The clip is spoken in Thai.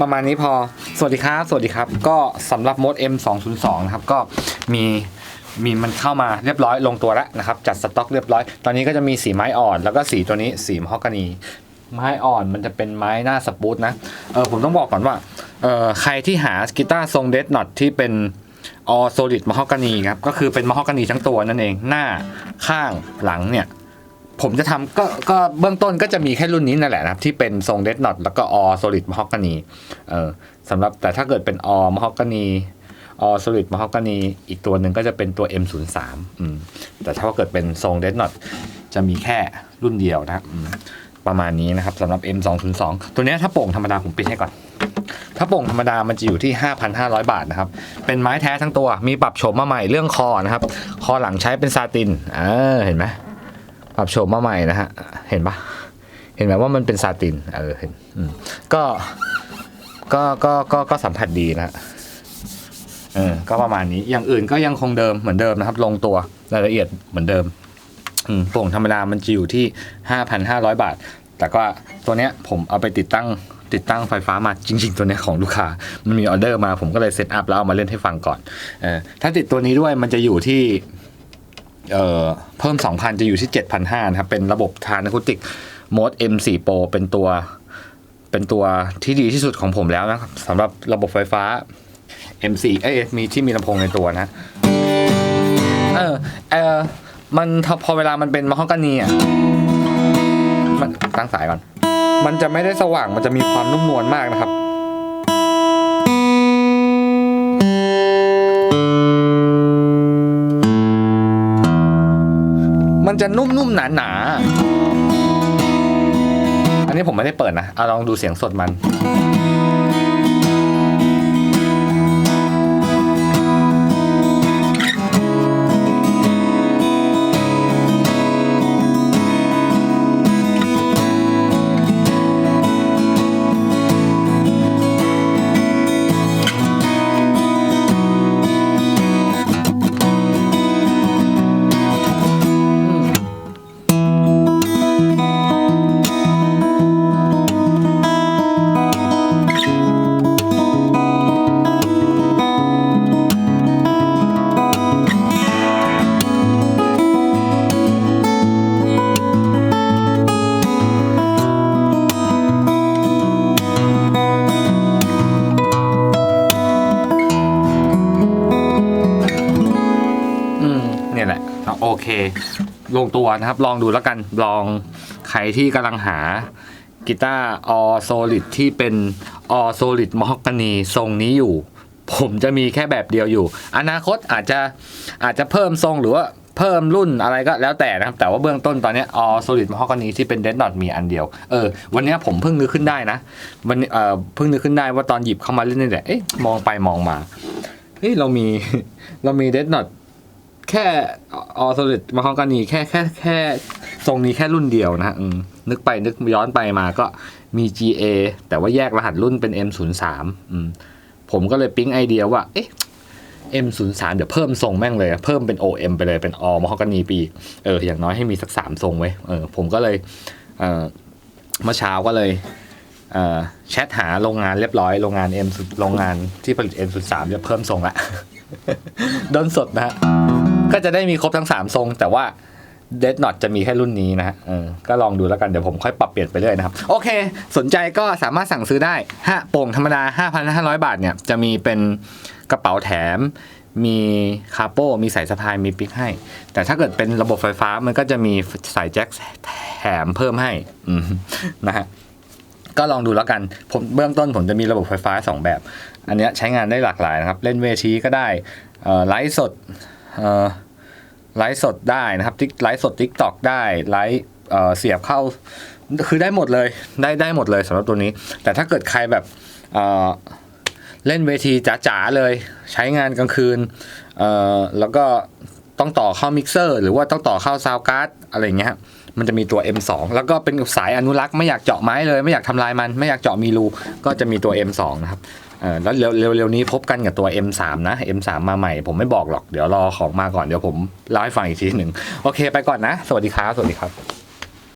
ประมาณนี้พอ สวัสดีครับ สวัสดีครับ ก็สำหรับโมด M 2 0 2 นะครับก็มีมีมันเข้ามาเรียบร้อยลงตัวแล้วนะครับ จัดสต็อกเรียบร้อย ตอนนี้ก็จะมีสีไม้อ่อน แล้วก็สีตัวนี้สีมฮอกกานีไม้อ่อนมันจะเป็นไม้หน้าสปูตนะเออผมต้องบอกก่อนว่าเออใครที่หากีตาร์ทรงเดดน็อตที่เป็นออโซลิดมฮอกกานีครับก็คือเป็นมฮอกกานีทั้งตัวนั่นเองหน้าข้างหลังเนี่ย ผมจะทำก็ก็เบื้องต้นก็จะมีแค่รุ่นนี้นั่นแหละนะครับ ที่เป็นทรงเดดน็อตแล้วก็ออโซลิดมฮอกกานีเออสำหรับแต่ถ้าเกิดเป็นออมฮอกกานีออโซลิดมฮอกกานีอีกตัวหนึ่งก็จะเป็นตัว M03 อืมแต่ถ้าเกิดเป็นทรงเดดน็อตจะมีแค่รุ่นเดียวนะครับอืมประมาณนี้นะครับสำหรับ M202 ตัวนี้ถ้าโป่งธรรมดาผมปิดให้ก่อน ถ้าโป่งธรรมดามันจะอยู่ที่ 5,500 บาทนะครับ เป็นไม้แท้ทั้งตัวมีปรับโฉมมาใหม่เรื่องคอนะครับ คอหลังใช้เป็นซาตินเออเห็นไหม รับโฉมมาใหม่นะฮะ เห็นปะเห็นไหมว่ามันเป็นซาติน เออเห็นอืมก็ก็ก็ก็ก็สัมผัสดีนะฮะเออก็ประมาณนี้อย่างอื่นก็ยังคงเดิมเหมือนเดิมนะครับ ลงตัวรายละเอียดเหมือนเดิมอืมโป่งธรรมดามันจะอยู่ที่ 5,500 บาท แต่ก็ตัวเนี้ยผมเอาไปติดตั้งติดตั้งไฟฟ้ามาจริง ๆ ตัวเนี้ยของลูกค้า มันมีออเดอร์มาผมก็เลยเซตอัพแล้วเอามาเล่นให้ฟังก่อนเออถ้าติดตัวนี้ด้วยมันจะอยู่ที่ เอ่อเพิ่ม 2,000 จะอยู่ที่ 7,500นะครับ เป็นระบบทานอะคูติกโมด M4 Pro เป็นตัว เป็นตัวที่ดีที่สุดของผมแล้วนะครับสำหรับระบบไฟฟ้า M4 เอ้ยมีที่มีลำโพงในตัวนะ เออเออมันพอเวลามันเป็นมะฮอกกานีอะมันตั้งสายก่อน มันจะไม่ได้สว่างมันจะมีความนุ่มนวลมากนะครับ จะนุ่มๆหนาๆอันนี้ผมไม่ได้เปิดนะเอาลองดูเสียงสดมัน เนี่ยแหละโอเค ลงตัวนะครับ ลองดูแล้วกัน ลองใครที่กำลังหากีตาร์ออโซลิดที่เป็นออโซลิดมอ h ก a นีทรงนี้อยู่ ผมจะมีแค่แบบเดียวอยู่ อนาคตอาจจะอาจจะเพิ่มทรงหรือว่าเพิ่มรุ่นอะไรก็แล้วแต่นะครับ แต่ว่าเบื้องต้นตอนนี้ออโซลิดมอ h ก a นีที่เป็นเดนนอตมีอันเดียว เออ วันนี้ผมเพิ่งนึกขึ้นได้นะ วันนี้เออเพิ่งนึกขึ้นได้ว่าตอนหยิบเข้ามาเล่นนี่แหละเอ๊ะมองไปมองมาเฮ้ยเรามีเรามีเดนนอ แค่ออโซลิดมาฮองกานีแค่แค่แค่ทรงนี้แค่รุ่นเดียวนะฮะนึกไปนึกย้อนไปมาก็มี GA แต่ว่าแยกรหัสรุ่นเป็น M03 อืมผมก็เลยปิ๊งไอเดียว่า เอ๊ะ M03 เดี๋ยวเพิ่มทรงแม่งเลย เพิ่มเป็น OM ไปเลยเป็นอมาฮองกานีปีเอออย่างน้อยให้มีสักสามทรงไว้เออผมก็เลยเออเมื่อเช้าก็เลยเออแชทหาโรงงานเรียบร้อยโรงงาน M โรงงานที่ผลิต M03 จะเพิ่มทรงละ โดนสดนะฮะ ก็จะได้มีครบทั้ง3ทรง แต่ว่าเดดน t จะมีแค่รุ่นนี้นะฮะเออก็ลองดูแล้วกัน เดี๋ยวผมค่อยปรับเปลี่ยนไปเรื่อยนะครับ โอเค สนใจก็สามารถสั่งซื้อได้ฮะโป่งธรรมดา 5,500 บาทเนี่ย จะมีเป็นกระเป๋าแถม มีคาโป้มีสายสะพาย มีปิกให้ แต่ถ้าเกิดเป็นระบบไฟฟ้ามันก็จะมีสายแจ็คแถมเพิ่มให้นะฮะก็ลองดูแล้วกัน ผมเบื้องต้นผมจะมีระบบไฟฟ้า 2 แบบ อันนี้ใช้งานได้หลากหลายนะครับ เล่นเวทีก็ได้ไลฟ์สด ไลฟ์สดได้นะครับทิกไลฟ์สดทิกตอกได้ไลฟ์เสียบเข้าคือได้หมดเลยได้ได้หมดเลยสำหรับตัวนี้ แต่ถ้าเกิดใครแบบเเล่นเวทีจ๋าๆเลย ใช้งานกลางคืนแล้วก็ต้องต่อเข้ามิกเซอร์หรือว่าต้องต่อเข้าซาวการ์ดอะไรเงี้ยมันจะมีตัว M2 แล้วก็เป็นสายอนุรักษ์ไม่อยากเจาะไม้เลย ไม่อยากทำลายมัน ไม่อยากเจาะมีรูก็จะมีตัว M2 นะครับ แล้วเร็วเร็วๆนี้พบกันกับตัว M3 นะ M3 มาใหม่ ผมไม่บอกหรอก เดี๋ยวรอของมาก่อน เดี๋ยวผมเล่าให้ฟังอีกทีหนึ่ง โอเค ไปก่อนนะ สวัสดีครับ สวัสดีครับ